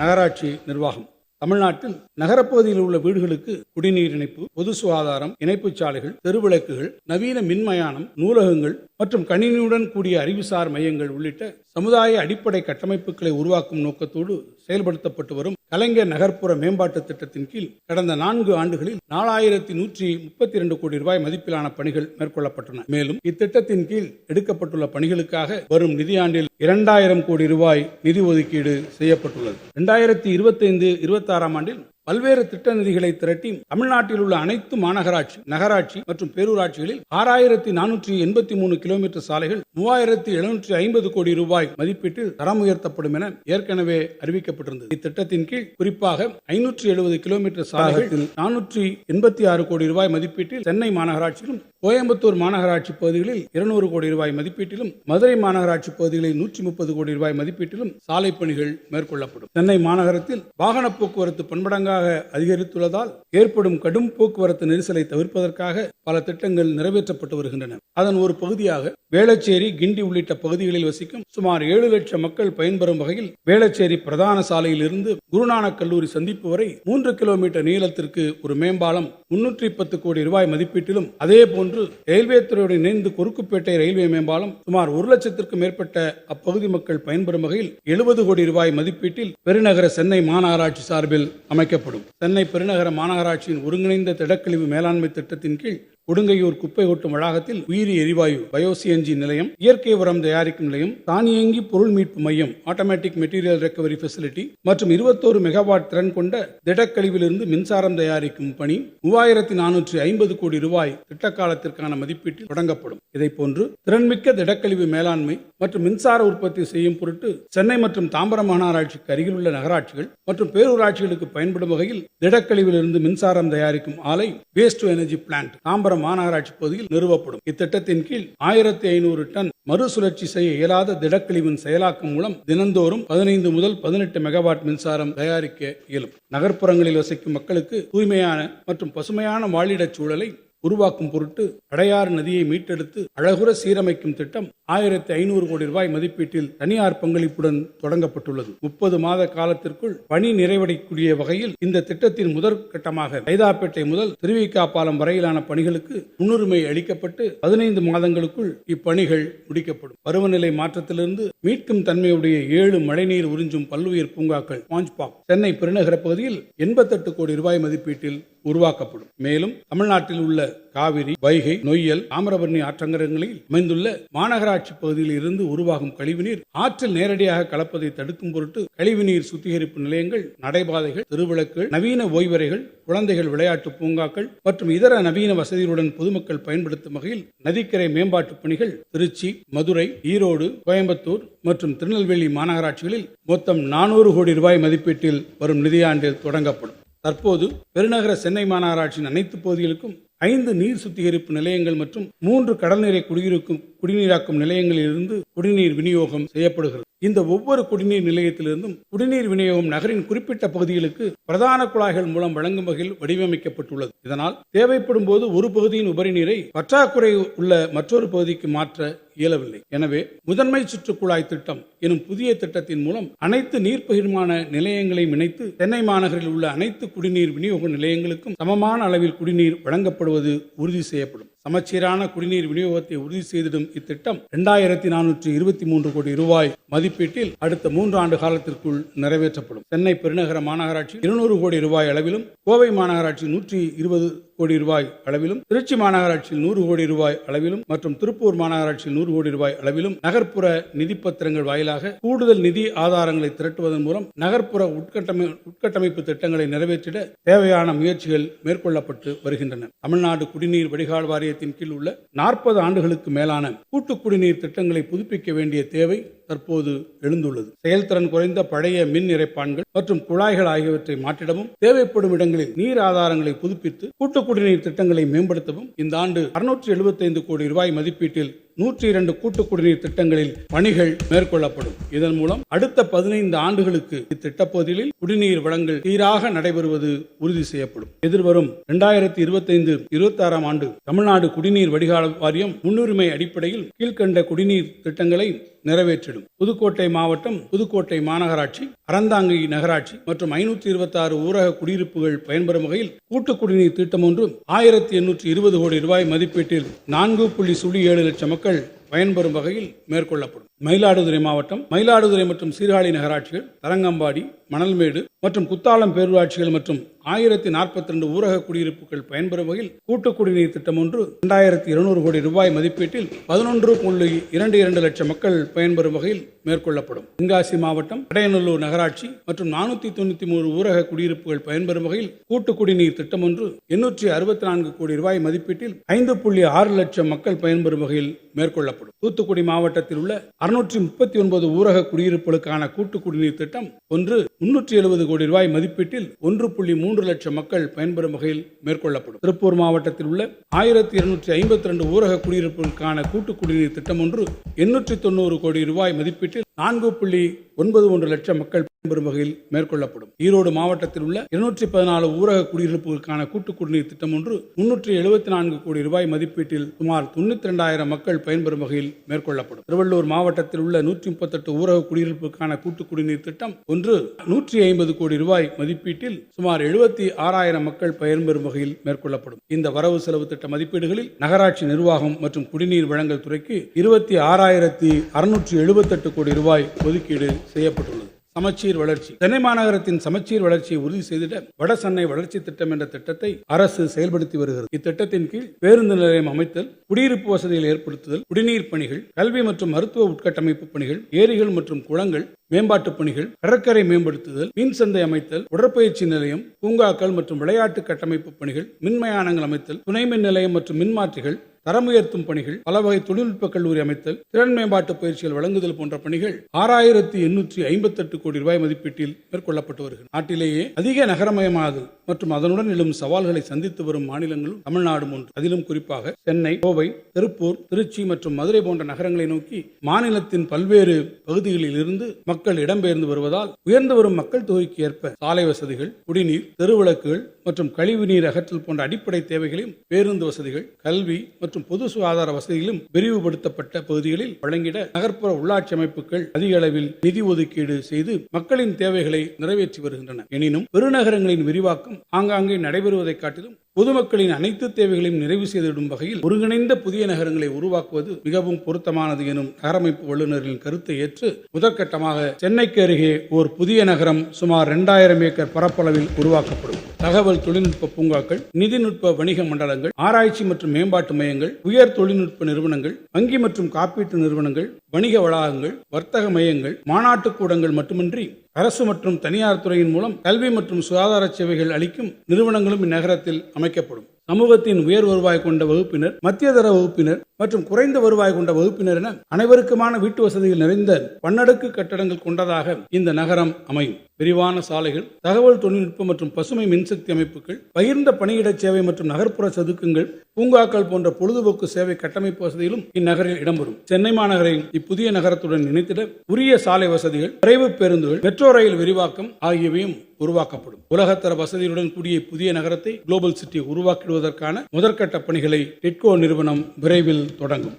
நகராட்சி நிர்வாகம். தமிழ்நாட்டில் நகரப்பகுதியில் உள்ள வீடுகளுக்கு குடிநீர் இணைப்பு பொது சுகாதாரம் இணைப்புச் சாலைகள் தெருவிளக்குகள் நவீன மின்மயானம் நூலகங்கள் மற்றும் கணினியுடன் கூடிய அறிவுசார் மையங்கள் உள்ளிட்ட சமுதாய அடிப்படை கட்டமைப்புகளை உருவாக்கும் நோக்கத்தோடு செயல்படுத்தப்பட்டு வரும் கலைஞர் நகர்ப்புற மேம்பாட்டு திட்டத்தின் கீழ் கடந்த நான்கு ஆண்டுகளில் நாலாயிரத்தி நூற்றி முப்பத்தி இரண்டு கோடி ரூபாய் மதிப்பிலான பணிகள் மேற்கொள்ளப்பட்டன. மேலும் இத்திட்டத்தின் கீழ் எடுக்கப்பட்டுள்ள பணிகளுக்காக வரும் நிதியாண்டில் இரண்டாயிரம் கோடி ரூபாய் நிதி ஒதுக்கீடு செய்யப்பட்டுள்ளது. இரண்டாயிரத்தி இருபத்தி ஐந்து இருபத்தி ஆறாம் ஆண்டில் பல்வேறு திட்ட நிதிகளை திரட்டி தமிழ்நாட்டில் உள்ள அனைத்து மாநகராட்சி நகராட்சி மற்றும் பேரூராட்சிகளில் ஆறாயிரத்தி நானூற்றி எண்பத்தி மூணு கிலோமீட்டர் சாலைகள் மூவாயிரத்தி எழுநூற்றி ஐம்பது கோடி ரூபாய் மதிப்பீட்டில் தரம் உயர்த்தப்படும் என ஏற்கனவே அறிவிக்கப்பட்டிருந்தது. இத்திட்டத்தின் கீழ் குறிப்பாக ஐநூற்றி எழுபது கிலோமீட்டர் சாலைகளில் நானூற்றி எண்பத்தி ஆறு கோடி ரூபாய் மதிப்பீட்டில் சென்னை மாநகராட்சியிலும் கோயம்புத்தூர் மாநகராட்சி பகுதிகளில் இருநூறு கோடி ரூபாய் மதிப்பீட்டிலும் மதுரை மாநகராட்சி பகுதிகளில் நூற்றி முப்பது கோடி ரூபாய் மதிப்பீட்டிலும் சாலை பணிகள் மேற்கொள்ளப்படும். சென்னை மாநகரத்தில் வாகன போக்குவரத்து பன்மடங்காக அதிகரித்துள்ளதால் ஏற்படும் கடும் போக்குவரத்து நெரிசலை தவிர்ப்பதற்காக பல திட்டங்கள் நிறைவேற்றப்பட்டு வருகின்றன. அதன் ஒரு பகுதியாக வேளச்சேரி கிண்டி உள்ளிட்ட பகுதிகளில் வசிக்கும் சுமார் ஏழு லட்சம் மக்கள் பயன்பெறும் வகையில் வேளச்சேரி பிரதான சாலையில் இருந்து குருநானக் கல்லூரி சந்திப்பு வரை மூன்று கிலோமீட்டர் நீளத்திற்கு ஒரு மேம்பாலம் முன்னூற்றி பத்து கோடி ரூபாய் மதிப்பீட்டிலும் அதே போன்று ரயில்வே துறையோடு இணைந்து குறுக்குப்பேட்டை ரயில்வே மேம்பாலம் சுமார் ஒரு லட்சத்திற்கும் மேற்பட்ட அப்பகுதி மக்கள் பயன்பெறும் வகையில் எழுபது கோடி ரூபாய் மதிப்பீட்டில் பெருநகர சென்னை மாநகராட்சி சார்பில் அமைக்கப்படும். சென்னை பெருநகர மாநகராட்சியின் ஒருங்கிணைந்த திடக்கழிவு மேலாண்மை திட்டத்தின் கீழ் கொடுங்கையூர் குப்பை கொட்டும் வளாகத்தில் உயிரி எரிவாயு பயோசிஎன்ஜி நிலையம் இயற்கை உரம் தயாரிக்கும் நிலையம் தானியங்கி பொருள் மீட்பு மையம் ஆட்டோமேட்டிக் மெட்டீரியல் ரெக்கவரி ஃபெசிலிட்டி மற்றும் இருபத்தோரு மெகாவாட் திறன் கொண்ட திடக்கழிவிலிருந்து மின்சாரம் தயாரிக்கும் பணி மூவாயிரத்தி நானூற்றி ஐம்பது கோடி ரூபாய் திட்ட காலத்திற்கான மதிப்பீட்டில் தொடங்கப்படும். இதை போன்று திறன்மிக்க திடக்கழிவு மேலாண்மை மற்றும் மின்சார உற்பத்தி செய்யும் பொருட்டு சென்னை மற்றும் தாம்பரம் மாநகராட்சிக்கு அருகிலுள்ள நகராட்சிகள் மற்றும் பேரூராட்சிகளுக்கு பயன்படும் வகையில் திடக்கழிவிலிருந்து மின்சாரம் தயாரிக்கும் ஆலை waste to energy plant Tambaram மாநகராட்சி பகுதியில் நிறுவப்படும். இத்திட்டத்தின் கீழ் ஆயிரத்தி ஐநூறு டன் மறுசுழற்சி செய்ய இயலாத திடக்கழிவின் செயலாக்கம் மூலம் தினந்தோறும் பதினைந்து முதல் பதினெட்டு மெகாவாட் மின்சாரம் தயாரிக்க இயலும். நகர்ப்புறங்களில் வசிக்கும் மக்களுக்கு தூய்மையான மற்றும் பசுமையான வாழிடச் சூழலை உருவாக்கும் பொருட்டு அடையாறு நதியை மீட்டெடுத்து அழகுற சீரமைக்கும் திட்டம் ஆயிரத்தி ஐநூறு கோடி ரூபாய் மதிப்பீட்டில் தனியார் பங்களிப்புடன் தொடங்கப்பட்டுள்ளது. முப்பது மாத காலத்திற்குள் பணி நிறைவடையக்கூடிய வகையில் இந்த திட்டத்தின் முதற்கட்டமாக சைதாப்பேட்டை முதல் திருவிக்கா பாலம் வரையிலான பணிகளுக்கு முன்னுரிமை அளிக்கப்பட்டு பதினைந்து மாதங்களுக்குள் இப்பணிகள் முடிக்கப்படும். பருவநிலை மாற்றத்திலிருந்து மீட்கும் தன்மையுடைய ஏழு மழைநீர் உறிஞ்சும் பல்லுயிர் பூங்காக்கள் பாஞ்ச்பாக் சென்னை பெருநகர பகுதியில் எண்பத்தெட்டு கோடி ரூபாய் மதிப்பீட்டில் உருவாக்கப்படும். மேலும் தமிழ்நாட்டில் உள்ள காவிரி வைகை நொய்யல் தாமிரபரணி ஆற்றங்கரங்களில் அமைந்துள்ள மாநகராட்சி பகுதியில் இருந்து உருவாகும் கழிவுநீர் ஆற்றில் நேரடியாக கலப்பதை தடுக்கும் பொருட்டு கழிவுநீர் சுத்திகரிப்பு நிலையங்கள் நடைபாதைகள் திருவிளக்குகள் நவீன ஓய்வறைகள் குழந்தைகள் விளையாட்டு பூங்காக்கள் மற்றும் இதர நவீன வசதிகளுடன் பொதுமக்கள் பயன்படுத்தும் வகையில் நதிக்கரை மேம்பாட்டு பணிகள் திருச்சி மதுரை ஈரோடு கோயம்புத்தூர் மற்றும் திருநெல்வேலி மாநகராட்சிகளில் மொத்தம் நானூறு கோடி ரூபாய் மதிப்பீட்டில் வரும் நிதியாண்டில் தொடங்கப்படும். தற்போது பெருநகர சென்னை மாநகராட்சியின் அனைத்து பகுதிகளுக்கும் ஐந்து நீர் சுத்திகரிப்பு நிலையங்கள் மற்றும் மூன்று கடல்நீரை குடியிருக்கும் குடிநீராக்கும் நிலையங்களிலிருந்து குடிநீர் விநியோகம் செய்யப்படுகிறது. இந்த ஒவ்வொரு குடிநீர் நிலையத்திலிருந்தும் குடிநீர் விநியோகம் நகரின் குறிப்பிட்ட பகுதிகளுக்கு பிரதான குழாய்கள் மூலம் வழங்கும் வகையில் வடிவமைக்கப்பட்டுள்ளது. இதனால் தேவைப்படும் போது ஒரு பகுதியின் உபரி நீரை பற்றாக்குறை உள்ள மற்றொரு பகுதிக்கு மாற்ற இயலவில்லை. எனவே முதன்மை சுற்று குழாய் திட்டம் எனும் புதிய திட்டத்தின் மூலம் அனைத்து நீர் பகிர்மான நிலையங்களையும் இணைத்து சென்னை மாநகரில் உள்ள அனைத்து குடிநீர் விநியோக நிலையங்களுக்கும் சமமான அளவில் குடிநீர் வழங்கப்படுவது உறுதி செய்யப்படும். சமச்சீரான குடிநீர் விநியோகத்தை உறுதி செய்திடும் இத்திட்டம் இரண்டாயிரத்தி நானூற்றி இருபத்தி மூன்று கோடி ரூபாய் மதிப்பீட்டில் அடுத்த மூன்று ஆண்டு காலத்திற்குள் நிறைவேற்றப்படும். சென்னை பெருநகர மாநகராட்சி இருநூறு கோடி ரூபாய் அளவிலும் கோவை மாநகராட்சி நூற்றி இருபது கோடி ரூபாய் அளவிலும் திருச்சி மாநகராட்சியில் நூறு கோடி ரூபாய் அளவிலும் மற்றும் திருப்பூர் மாநகராட்சியில் நூறு கோடி ரூபாய் அளவிலும் நகர்ப்புற நிதி பத்திரங்கள் வாயிலாக கூடுதல் நிதி ஆதாரங்களை திரட்டுவதன் மூலம் நகர்ப்புற உட்கட்டமை உட்கட்டமைப்பு திட்டங்களை நிறைவேற்றிட தேவையான முயற்சிகள் மேற்கொள்ளப்பட்டு வருகின்றன. தமிழ்நாடு குடிநீர் வடிகால் ஆணையத்தின் கீழ் உள்ள நாற்பது ஆண்டுகளுக்கு மேலான கூட்டு குடிநீர் திட்டங்களை புதுப்பிக்க வேண்டிய தேவை தற்போது எழுந்துள்ளது. செயல்திறன் குறைந்த பழைய மின் இறைப்பான்கள் மற்றும் குழாய்கள் ஆகியவற்றை மாற்றிடவும் தேவைப்படும் இடங்களில் நீர் ஆதாரங்களை புதுப்பித்து கூட்டு குடிநீர் திட்டங்களை மேம்படுத்தவும் இந்த ஆண்டு அறுநூற்றி எழுபத்தைந்து கோடி ரூபாய் மதிப்பீட்டில் நூற்றி இரண்டு கூட்டு குடிநீர் திட்டங்களில் பணிகள் மேற்கொள்ளப்படும். இதன் மூலம் அடுத்த பதினைந்து ஆண்டுகளுக்கு இத்திட்டப்பகுதிகளில் குடிநீர் வழங்கல் சீராக நடைபெறுவது உறுதி செய்யப்படும். எதிர்வரும் இரண்டாயிரத்தி இருபத்தைந்து இருபத்தி ஆறாம் ஆண்டு தமிழ்நாடு குடிநீர் வடிகால் வாரியம் முன்னுரிமை அடிப்படையில் கீழ்கண்ட குடிநீர் திட்டங்களை நிறைவேற்றிடும். புதுக்கோட்டை மாவட்டம் புதுக்கோட்டை மாநகராட்சி அறந்தாங்கி நகராட்சி மற்றும் ஐநூற்றி இருபத்தி ஆறு ஊரக குடியிருப்புகள் பயன்பெறும் வகையில் கூட்டு குடிநீர் திட்டம் ஒன்று ஆயிரத்தி எண்ணூற்றி இருபது கோடி ரூபாய் மதிப்பீட்டில் நான்கு புள்ளி சுழி ஏழு லட்சம் மக்கள் பயன்பெறும் வகையில் மேற்கொள்ளப்படும். மயிலாடுதுறை மாவட்டம் மயிலாடுதுறை மற்றும் சீர்காழி நகராட்சிகள் தரங்கம்பாடி மணல்மேடு மற்றும் குத்தாலம் பேரூராட்சிகள் மற்றும் ஆயிரத்தி நாற்பத்தி ரெண்டு ஊரக குடியிருப்புகள் பயன்பெறும் வகையில் கூட்டு குடிநீர் திட்டம் ஒன்று இரண்டாயிரத்தி இருநூறு கோடி ரூபாய் மதிப்பீட்டில் பதினொன்று புள்ளி இரண்டு இரண்டு லட்சம் மக்கள் பயன்பெறும் வகையில் மேற்கொள்ளப்படும். தென்காசி மாவட்டம் கடையநல்லூர் நகராட்சி மற்றும் நானூத்தி தொண்ணூத்தி மூணு ஊரக குடியிருப்புகள் பயன்பெறும் வகையில் கூட்டு குடிநீர் திட்டம் ஒன்று எண்ணூற்றி அறுபத்தி நான்கு கோடி ரூபாய் மதிப்பீட்டில் ஐந்து புள்ளி ஆறு லட்சம் மக்கள் பயன்பெறும் வகையில் மேற்கொள்ளப்படும். தூத்துக்குடி மாவட்டத்தில் உள்ள அறுநூற்றி முப்பத்தி ஒன்பது ஊரக குடியிருப்புகளுக்கான கூட்டு குடிநீர் திட்டம் ஒன்று முன்னூற்றி எழுபது கோடி ரூபாய் மதிப்பீட்டில் ஒன்று புள்ளி மூன்று லட்சம் மக்கள் பயன்பெறும் வகையில் மேற்கொள்ளப்படும். திருப்பூர் மாவட்டத்தில் உள்ள ஆயிரத்தி இருநூற்றி ஐம்பத்தி ரெண்டு ஊரக குடியிருப்புகளுக்கான கூட்டு குடிநீர் திட்டம் ஒன்று எண்ணூற்றி தொண்ணூறு கோடி ரூபாய் மதிப்பீட்டில் நான்கு புள்ளி ஒன்பது ஒன்று லட்சம் மக்கள் பயன்பெறும் வகையில் மேற்கொள்ளப்படும். ஈரோடு மாவட்டத்தில் உள்ள இருநூற்றி பதினாலு ஊரக குடியிருப்புகளுக்கான கூட்டு குடிநீர் திட்டம் ஒன்று முன்னூற்றி எழுபத்தி நான்கு கோடி ரூபாய் மதிப்பீட்டில் சுமார் தொண்ணூத்தி ரெண்டாயிரம் மக்கள் பயன்பெறும் வகையில் மேற்கொள்ளப்படும். திருவள்ளூர் மாவட்டத்தில் உள்ள நூற்றி முப்பத்தெட்டு ஊரக குடியிருப்புக்கான கூட்டு குடிநீர் திட்டம் ஒன்று நூற்றி ஐம்பது கோடி ரூபாய் மதிப்பீட்டில் சுமார் எழுபத்தி ஆறாயிரம் மக்கள் பயன்பெறும் வகையில் மேற்கொள்ளப்படும். இந்த வரவு செலவு திட்ட மதிப்பீடுகளில் நகராட்சி நிர்வாகம் மற்றும் குடிநீர் வழங்கல் துறைக்கு இருபத்தி ஆறாயிரத்தி அறுநூற்றி எழுபத்தெட்டு கோடி ரூபாய் ஒதுக்கீடு செய்யப்பட்டுள்ளது. சமச்சீர் வளர்ச்சி. சென்னை மாநகரத்தின் சமச்சீர் வளர்ச்சியை உறுதி செய்திட வட சென்னை வளர்ச்சி திட்டம் என்ற திட்டத்தை அரசு செயல்படுத்தி வருகிறது. இத்திட்டத்தின் கீழ் பேருந்து நிலையம் அமைத்தல் குடியிருப்பு வசதிகள் ஏற்படுத்துதல் குடிநீர் பணிகள் கல்வி மற்றும் மருத்துவ உட்கட்டமைப்பு பணிகள் ஏரிகள் மற்றும் குளங்கள் மேம்பாட்டு பணிகள் கடற்கரை மேம்படுத்துதல் மீன் சந்தை அமைத்தல் உடற்பயிற்சி நிலையம் பூங்காக்கள் மற்றும் விளையாட்டு கட்டமைப்பு பணிகள் மின்மயானங்கள் அமைத்தல் துணை மின் நிலையம் மற்றும் மின்மாற்றிகள் தரம் உயர்த்தும் பணிகள் பல வகை தொழில்நுட்ப கல்லூரி அமைத்தல் திறன் மேம்பாட்டு பயிற்சிகள் வழங்குதல் போன்ற பணிகள் ஆறாயிரத்தி எண்ணூற்றி ஐம்பத்தெட்டு கோடி ரூபாய் மதிப்பீட்டில் மேற்கொள்ளப்பட்டு வருகிறது. நாட்டிலேயே அதிக நகரமயமாதல் மற்றும் அதனுடன் எழும் சவால்களை சந்தித்து வரும் மாநிலங்களும் தமிழ்நாடும் ஒன்று. அதிலும் குறிப்பாக சென்னை கோவை திருப்பூர் திருச்சி மற்றும் மதுரை போன்ற நகரங்களை நோக்கி மாநிலத்தின் பல்வேறு பகுதிகளில் இருந்து மக்கள் இடம்பெயர்ந்து வருவதால் உயர்ந்து வரும் மக்கள் தொகைக்கு ஏற்ப சாலை வசதிகள் குடிநீர் தெருவிளக்குகள் மற்றும் கழிவுநீர் அகற்றல் போன்ற அடிப்படை தேவைகளையும் பேருந்து வசதிகள் கல்வி மற்றும் பொது சுகாதார வசதிகளும் விரிவுபடுத்தப்பட்ட பகுதிகளில் வழங்கிட நகர்ப்புற உள்ளாட்சி அமைப்புகள் அதிக அளவில் நிதி ஒதுக்கீடு செய்து மக்களின் தேவைகளை நிறைவேற்றி வருகின்றன. எனினும் பெருநகரங்களின் விரிவாக்கம் ஆங்காங்கே நடைபெறுவதைக் காட்டிலும் பொதுமக்களின் அனைத்து தேவைகளையும் நிறைவு செய்திடும் வகையில் ஒருங்கிணைந்த புதிய நகரங்களை உருவாக்குவது மிகவும் பொருத்தமானது எனும் நகரமைப்பு வல்லுநர்களின் கருத்தை ஏற்று முதற்கட்டமாக சென்னைக்கு அருகே ஓர் புதிய நகரம் சுமார் இரண்டாயிரம் ஏக்கர் பரப்பளவில் உருவாக்கப்படும். தகவல் தொழில்நுட்ப பூங்காக்கள் நிதிநுட்ப வணிக மண்டலங்கள் ஆராய்ச்சி மற்றும் மேம்பாட்டு மையங்கள் உயர் தொழில்நுட்ப நிறுவனங்கள் வங்கி மற்றும் காப்பீட்டு நிறுவனங்கள் வணிக வளாகங்கள் வர்த்தக மையங்கள் மாநாட்டு கூடங்கள் மட்டுமின்றி அரசு மற்றும் தனியார் துறையின் மூலம் கல்வி மற்றும் சுகாதார சேவைகள் அளிக்கும் நிறுவனங்களும் இந்நகரத்தில் அமை அமைக்கப்படும். சமூகத்தின் உயர் வருவாய் கொண்ட வகுப்பினர் மத்திய தர வகுப்பினர் மற்றும் குறைந்த வருவாய் கொண்ட வகுப்பினர் என அனைவருக்குமான வீட்டு வசதிகள் நிறைந்த பன்னடுக்கு கட்டடங்கள் கொண்டதாக இந்த நகரம் அமையும். விரிவான சாலைகள் தகவல் தொழில்நுட்பம் மற்றும் பசுமை மின்சக்தி அமைப்புகள் பகிர்ந்த பணியிட சேவை மற்றும் நகர்ப்புற சதுக்கங்கள் பூங்காக்கள் போன்ற பொழுதுபோக்கு சேவை கட்டமைப்பு வசதிகளும் இந்நகரில் இடம்பெறும். சென்னை மாநகரை இப்புதிய நகரத்துடன் இணைத்திட உரிய சாலை வசதிகள் விரைவு பேருந்துகள் மெட்ரோ ரயில் விரிவாக்கம் ஆகியவையும் உருவாக்கப்படும். உலகத்தர வசதியுடன் கூடிய புதிய நகரத்தை குளோபல் சிட்டி உருவாக்கிடுவதற்கான முதற்கட்ட பணிகளை டிட்கோ நிறுவனம் விரைவில் தொடங்கும்.